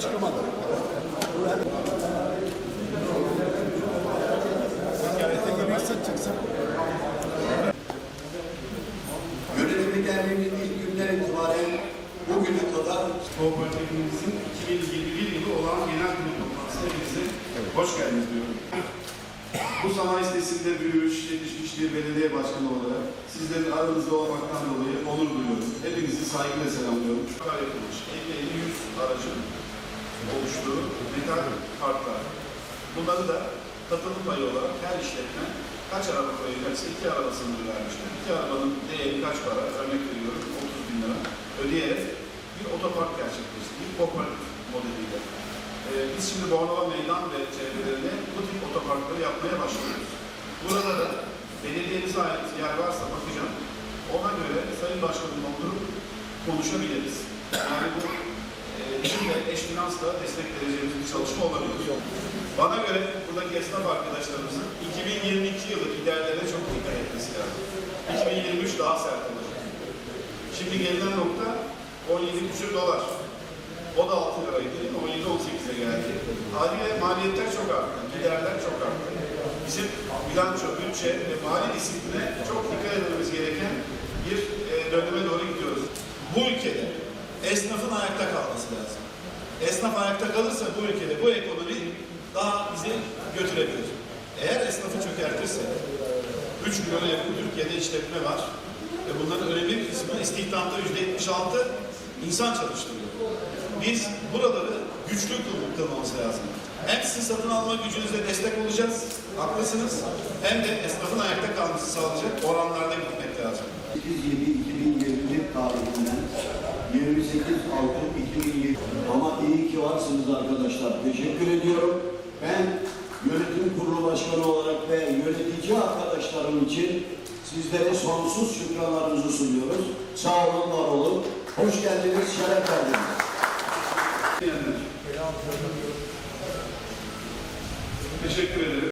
çıkamadı. Yönetimi geldiğimiz ilk günden itibaren bugüne kadar Kovboylarımızın 2021 yılı olan genel kurul toplantısına hepinize hoş geldiniz diyorum. Bu sanayi sitesinde büyümüş, yetişmiş bir belediye başkanı olarak sizlerin aranızda olmaktan dolayı onur duyuyorum. Hepinizi saygıyla selamlıyorum. Yapılmış 50-100 aracın oluştuğu metal kartlar. Bunları da katılım payı olarak her işletme kaç araba koyacaksa iki araba sınırı vermiştir. İki arabanın değeri kaç para? Örnek veriyorum 30 bin lira ödeyerek bir otopark gerçekleştirdik kooperatif modeliyle. Ee, biz şimdi Bornova Meydan ve çevrelerine bu tip otoparkları yapmaya başlıyoruz. Burada da belediyemize ait yer varsa bakacağım. Ona göre Sayın Başkanımla oturup konuşabiliriz. Yani bu e, de eş finansla destek vereceğimiz bir çalışma olabilir. Bana göre buradaki esnaf arkadaşlarımızın 2022 yılı giderlerine çok dikkat etmesi lazım. 2023 daha sert olacak. Şimdi gelinen nokta 17 küsur dolar. O da 6 liraydı değil mi? 17-18'e geldi. Haliyle maliyetler çok arttı. Giderler çok arttı. Bizim bilanço, bütçe ve mali disipline çok dikkat etmemiz gereken bir e, döneme doğru gidiyoruz. Bu ülkede esnafın ayakta kalması. Esnaf ayakta kalırsa bu ülkede bu ekonomi daha bizi götürebilir. Eğer esnafı çökertirse 3 milyona yakın Türkiye'de işletme var. Ve bunların önemli bir kısmı istihdamda yüzde 76 insan çalıştırıyor. Biz buraları güçlü kıl- kılmamız lazım. Hem sizin satın alma gücünüze destek olacağız, haklısınız. Hem de esnafın ayakta kalması sağlayacak oranlarda gitmek lazım. 8-7-2021 tarihinden 28-6-2020 ama iyi ki varsınız arkadaşlar. Teşekkür ediyorum. Ben yönetim kurulu başkanı olarak ve yönetici arkadaşlarım için sizlere sonsuz şükranlarımızı sunuyoruz. Sağ olun, var olun. Hoş geldiniz, şeref verdiniz. Teşekkür ederim.